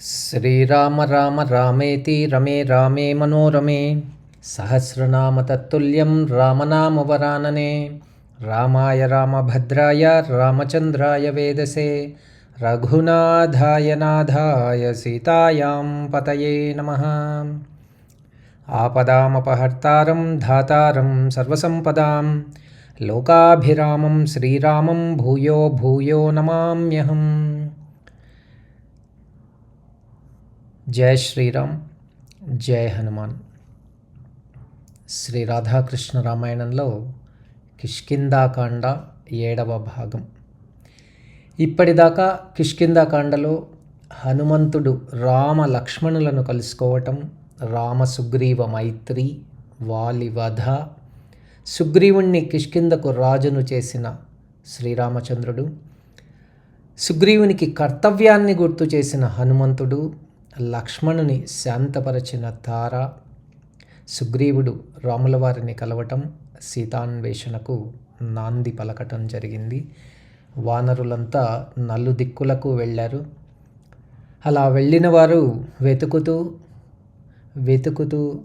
श्रीराम राम रामेति रमे रामे मनोरमे। सहस्रनामतत्तुल्यं रामनामवरानने। रामाय रामभद्राय रामचन्द्राय वेदसे। रघुनाथाय नाथाय सीतायां पतये नमः। ఆపదామపహర్తారం ధాతారం సర్వసంపదాం. లోకాభిరామం శ్రీరామం భూయో భూయో నమామ్యహం. జయ శ్రీరామ్. జయ హనుమాన్. శ్రీ రాధాకృష్ణ రామాయణంలో కిష్కిందాకాండ ఏడవ భాగం. ఇప్పటిదాకా కిష్కిందాకాండలో హనుమంతుడు రామ లక్ష్మణులను కలుసుకోవటం రామ సుగ్రీవ మైత్రి వాలివధ. సుగ్రీవుణ్ణి కిష్కిందకు రాజును చేసిన శ్రీరామచంద్రుడు. సుగ్రీవునికి కర్తవ్యాన్ని గుర్తు చేసిన హనుమంతుడు. లక్ష్మణుని శాంతపరచిన తార. సుగ్రీవుడు రాములవారిని కలవటం సీతాన్వేషణకు నాంది పలకటం జరిగింది. వానరులంతా నలుదిక్కులకు వెళ్ళారు. అలా వెళ్ళిన వారు వెతుకుతూ వెతుకుతూ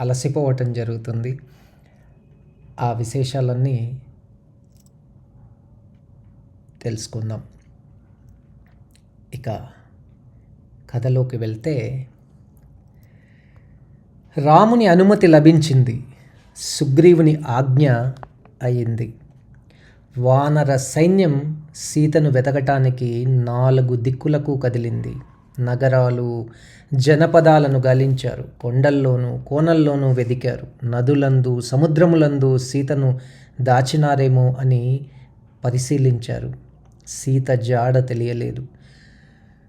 అలసిపోవటం జరుగుతుంది. ఆ విశేషాలన్నీ తెలుసుకుందాం. ఇక కథలోకి వెళ్తే రాముని అనుమతి లభించింది. సుగ్రీవుని ఆజ్ఞ అయింది. వానర సైన్యం సీతను వెతకటానికి నాలుగు దిక్కులకు కదిలింది. నగరాలు జనపదాలను గాలించారు. కొండల్లోనూ కోనల్లోనూ వెదికారు. నదులందు సముద్రములందు సీతను దాచినారేమో అని పరిశీలించారు. సీత జాడ తెలియలేదు.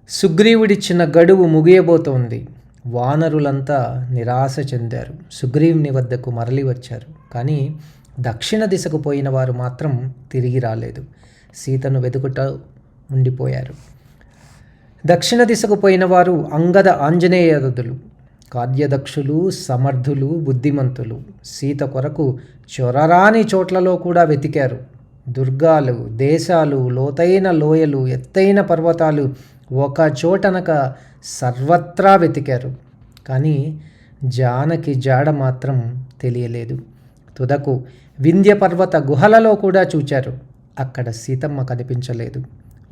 సుగ్రీవుడిచ్చిన గడువు ముగియబోతోంది. వానరులంతా నిరాశ చెందారు. సుగ్రీవుని వద్దకు మరలి వచ్చారు. కానీ దక్షిణ దిశకు పోయిన వారు మాత్రం తిరిగి రాలేదు. సీతను వెతుకుట ఉండిపోయారు. దక్షిణ దిశకు పోయిన వారు అంగద ఆంజనేయదులు కార్యదక్షులు సమర్థులు బుద్ధిమంతులు. సీత కొరకు చొరరాని చోట్లలో కూడా వెతికారు. దుర్గాలు దేశాలు లోతైన లోయలు ఎత్తైన పర్వతాలు ఒక చోటనక సర్వత్రా వెతికారు. కానీ జానకి జాడ మాత్రం తెలియలేదు. తుదకు వింధ్య పర్వత గుహలలో కూడా చూచారు. అక్కడ సీతమ్మ కనిపించలేదు.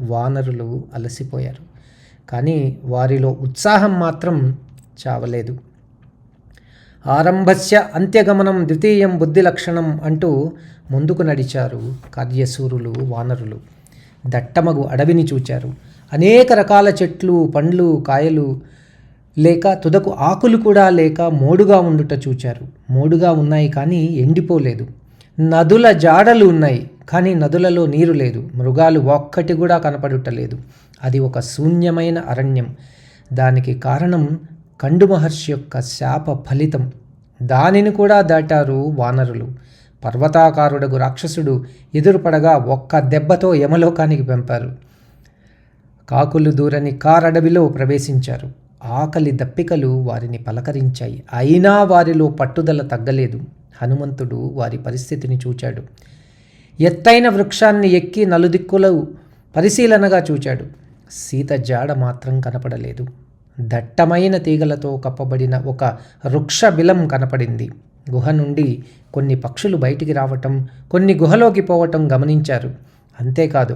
వానరులు అలసిపోయారు. కానీ వారిలో ఉత్సాహం మాత్రం చావలేదు. ఆరంభస్య అంత్యగమనం ద్వితీయం బుద్ధి లక్షణం అంటూ ముందుకు నడిచారు కార్యసూరులు వానరులు. దట్టమగు అడవిని చూచారు. అనేక రకాల చెట్లు పండ్లు కాయలు లేక తుదకు ఆకులు కూడా లేక మోడుగా ఉండుట చూచారు. మోడుగా ఉన్నాయి కానీ ఎండిపోలేదు. నదుల జాడలు ఉన్నాయి. కానీ నదులలో నీరు లేదు. మృగాలు ఒక్కటి కూడా కనపడుటలేదు. అది ఒక శూన్యమైన అరణ్యం. దానికి కారణం కండు మహర్షి యొక్క శాప ఫలితం. దానిని కూడా దాటారు వానరులు. పర్వతాకారుడగు రాక్షసుడు ఎదురుపడగా ఒక్క దెబ్బతో యమలోకానికి పంపారు. కాకులు దూరని కారడవిలో ప్రవేశించారు. ఆకలి దప్పికలు వారిని పలకరించాయి. అయినా వారిలో పట్టుదల తగ్గలేదు. హనుమంతుడు వారి పరిస్థితిని చూచాడు. ఎత్తైన వృక్షాన్ని ఎక్కి నలుదిక్కులు పరిశీలనగా చూచాడు. సీత జాడ మాత్రం కనపడలేదు. దట్టమైన తీగలతో కప్పబడిన ఒక వృక్ష బిలం కనపడింది. గుహ నుండి కొన్ని పక్షులు బయటికి రావటం కొన్ని గుహలోకి పోవటం గమనించారు. అంతేకాదు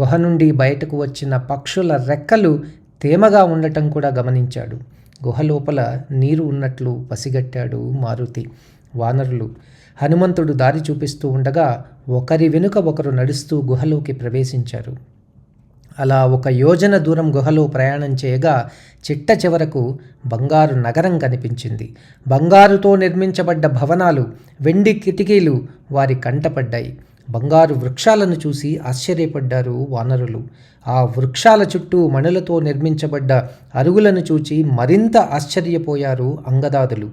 గుహ నుండి బయటకు వచ్చిన పక్షుల రెక్కలు తేమగా ఉండటం కూడా గమనించాడు. గుహ లోపల నీరు ఉన్నట్లు పసిగట్టాడు మారుతి. వానరులు హనుమంతుడు దారి చూపిస్తూ ఉండగా ఒకరి వెనుక ఒకరు నడుస్తూ గుహలోకి ప్రవేశించారు. అలా ఒక యోజన దూరం గుహలో ప్రయాణం చేయగా చిట్ట చివరకు బంగారు నగరం కనిపించింది. బంగారుతో నిర్మించబడ్డ భవనాలు వెండి కిటికీలు వారి కంటపడ్డాయి. బంగారు వృక్షాలను చూసి ఆశ్చర్యపడ్డారు వానరులు. ఆ వృక్షాల చుట్టూ మణులతో నిర్మించబడ్డ అరుగులను చూచి మరింత ఆశ్చర్యపోయారు అంగదాదులు.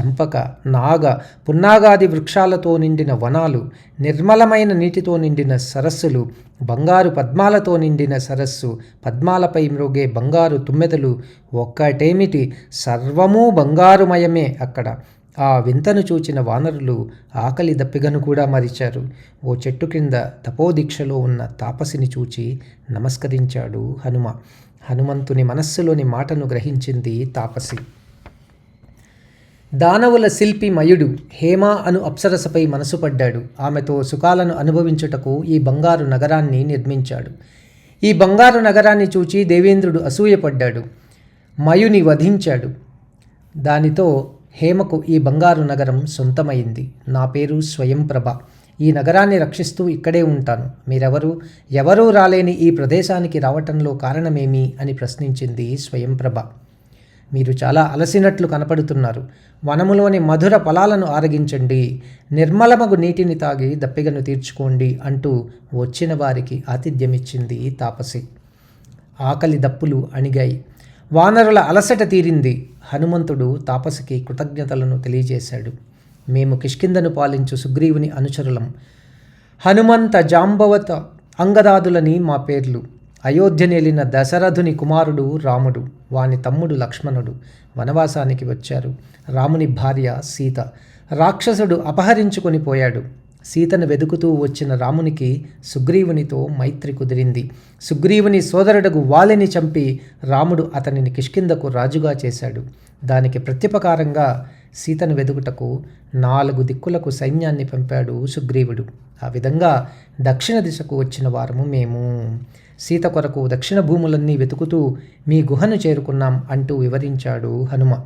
చంపక నాగ పున్నాగాది వృక్షాలతో నిండిన వనాలు నిర్మలమైన నీటితో నిండిన సరస్సులు బంగారు పద్మాలతో నిండిన సరస్సు పద్మాలపై మ్రోగే బంగారు తుమ్మెదలు ఒక్కటేమిటి? సర్వమూ బంగారుమయమే అక్కడ. ఆ వింతను చూచిన వానరులు ఆకలి దప్పిగను కూడా మరిచారు. ఓ చెట్టు క్రింద తపోదీక్షలో ఉన్న తాపసిని చూచి నమస్కరించాడు హనుమ. హనుమంతుని మనస్సులోని మాటను గ్రహించింది తాపసి. దానవుల శిల్పి మయుడు హేమ అను అప్సరసపై మనసుపడ్డాడు ఆమెతో సుఖాలను అనుభవించుటకు ఈ బంగారు నగరాన్ని నిర్మించాడు. ఈ బంగారు నగరాన్ని చూచి దేవేంద్రుడు అసూయపడ్డాడు. మయుని వధించాడు. దానితో హేమకు ఈ బంగారు నగరం సొంతమైంది. నా పేరు స్వయంప్రభ. ఈ నగరాన్ని రక్షిస్తూ ఇక్కడే ఉంటాను. మీరెవరు? ఎవరూ రాలేని ఈ ప్రదేశానికి రావటంలో కారణమేమి? అని ప్రశ్నించింది స్వయంప్రభ. మీరు చాలా అలసినట్లు కనపడుతున్నారు. వనములోని మధుర ఫలాలను ఆరగించండి. నిర్మలమగు నీటిని తాగి దప్పిగను తీర్చుకోండి అంటూ వచ్చిన వారికి ఆతిథ్యమిచ్చింది తాపసి. ఆకలి దప్పులు అణిగాయి. వానరుల అలసట తీరింది. హనుమంతుడు తాపసికి కృతజ్ఞతలను తెలియజేశాడు. మేము కిష్కిందను పాలించు సుగ్రీవుని అనుచరులం. హనుమంత జాంబవత అంగదాదులని మా పేర్లు. అయోధ్యనేలిన దశరథుని కుమారుడు రాముడు వాని తమ్ముడు లక్ష్మణుడు వనవాసానికి వచ్చారు. రాముని భార్య సీత. రాక్షసుడు అపహరించుకొని పోయాడు. సీతను వెదుకుతూ వచ్చిన రామునికి సుగ్రీవునితో మైత్రి కుదిరింది. సుగ్రీవుని సోదరుడగు వాలిని చంపి రాముడు అతనిని కిష్కిందకు రాజుగా చేశాడు. దానికి ప్రత్యుపకారంగా సీతను వెదుకుటకు నాలుగు దిక్కులకు సైన్యాన్ని పంపాడు సుగ్రీవుడు. ఆ విధంగా దక్షిణ దిశకు వచ్చిన వారము మేము. సీత కొరకు దక్షిణ భూములన్నీ వెతుకుతూ మీ గుహను చేరుకున్నాం అంటూ వివరించాడు హనుమ.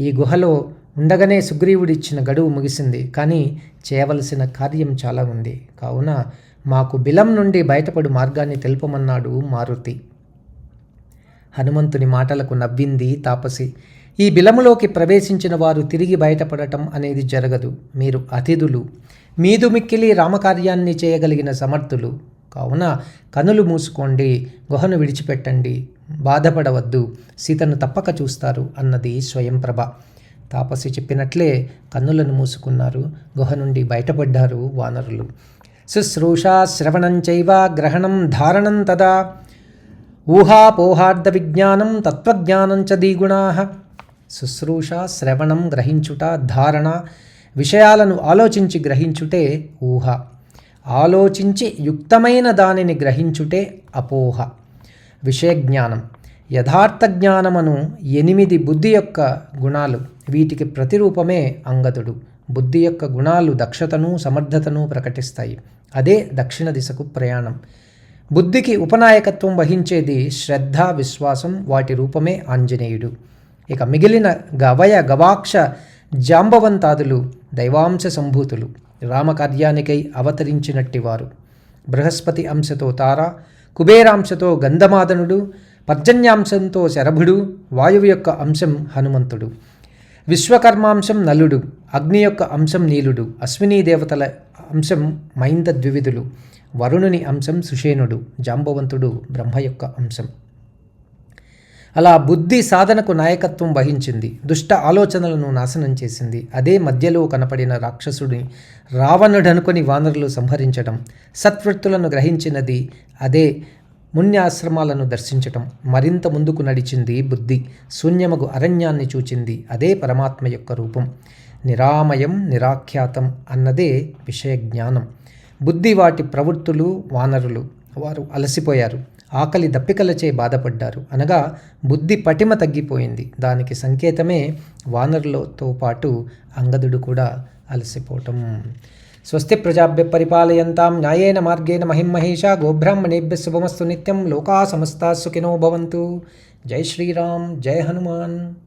ఈ గుహలో ఉండగానే సుగ్రీవుడిచ్చిన గడువు ముగిసింది. కానీ చేయవలసిన కార్యం చాలా ఉంది. కావున మాకు బిలం నుండి బయటపడు మార్గాన్ని తెలుపమన్నాడు మారుతి. హనుమంతుని మాటలకు నవ్వింది తాపసి. ఈ బిలములోకి ప్రవేశించిన వారు తిరిగి బయటపడటం అనేది జరగదు. మీరు అతిథులు మీదు మిక్కిలి రామకార్యాన్ని చేయగలిగిన సమర్థులు. కావున కనులు మూసుకోండి గుహను విడిచిపెట్టండి బాధపడవద్దు సీతను తప్పక చూస్తారు అన్నది స్వయంప్రభ. తాపసి చెప్పినట్లే కన్నులను మూసుకున్నారు గుహ నుండి బయటపడ్డారు వానరులు. శుశ్రూష శ్రవణం చైవ గ్రహణం ధారణం తదా. ఊహాపోహార్థ విజ్ఞానం తత్వజ్ఞానం చ దీగుణా. శుశ్రూష శ్రవణం గ్రహించుట ధారణ విషయాలను ఆలోచించి గ్రహించుటే ఊహ. ఆలోచించి యుక్తమైన దానిని గ్రహించుటే అపోహ. విషయజ్ఞానం. యథార్థ జ్ఞానమను ఎనిమిది బుద్ధి యొక్క గుణాలు. వీటికి ప్రతిరూపమే అంగతుడు. బుద్ధి యొక్క గుణాలు దక్షతను సమర్థతను ప్రకటిస్తాయి. అదే దక్షిణ దిశకు ప్రయాణం. బుద్ధికి ఉపనాయకత్వం వహించేది శ్రద్ధ విశ్వాసం వాటి రూపమే ఆంజనేయుడు. ఇక మిగిలిన గవయ గవాక్ష జాంబవంతాదులు దైవాంశ సంభూతులు. రామకార్యానికై అవతరించినట్టివారు. బృహస్పతి అంశతో తార కుబేరాంశతో గంధమాదనుడు పర్జన్యాంశంతో శరభుడు వాయువు యొక్క అంశం హనుమంతుడు. విశ్వకర్మాంశం నలుడు అగ్ని యొక్క అంశం నీలుడు అశ్వినీ దేవతల అంశం మైంద ద్వివిధులు వరుణుని అంశం సుషేణుడు జాంబవంతుడు బ్రహ్మ యొక్క అంశం. అలా బుద్ధి సాధనకు నాయకత్వం వహించింది. దుష్ట ఆలోచనలను నాశనం చేసింది. అదే మధ్యలో కనపడిన రాక్షసుడిని రావణుడనుకొని వానరులు సంహరించడం సత్వృత్తులను గ్రహించినది అదే మున్యాశ్రమాలను దర్శించటం. మరింత ముందుకు నడిచింది బుద్ధి శూన్యమగు అరణ్యాన్ని చూచింది అదే పరమాత్మ యొక్క రూపం. నిరామయం నిరాఖ్యాతం అన్నదే విషయ జ్ఞానం బుద్ధి వాటి ప్రవృత్తులు వానరులు. వారు అలసిపోయారు. ఆకలి దప్పికలచే బాధపడ్డారు. అనగా బుద్ధి పటిమ తగ్గిపోయింది. దానికి సంకేతమే వానరులతో పాటు అంగదుడు కూడా అలసిపోవటం. స్వస్తి ప్రజాభ్య పరిపాలయంతాం న్యాయేన మార్గేణ మహిమహేష గోబ్రాహ్మణేభ్య శుభమస్తు నిత్యం లోకా సమస్తా సుఖినో భవంతు. జై శ్రీరామ్ జై హనుమాన్.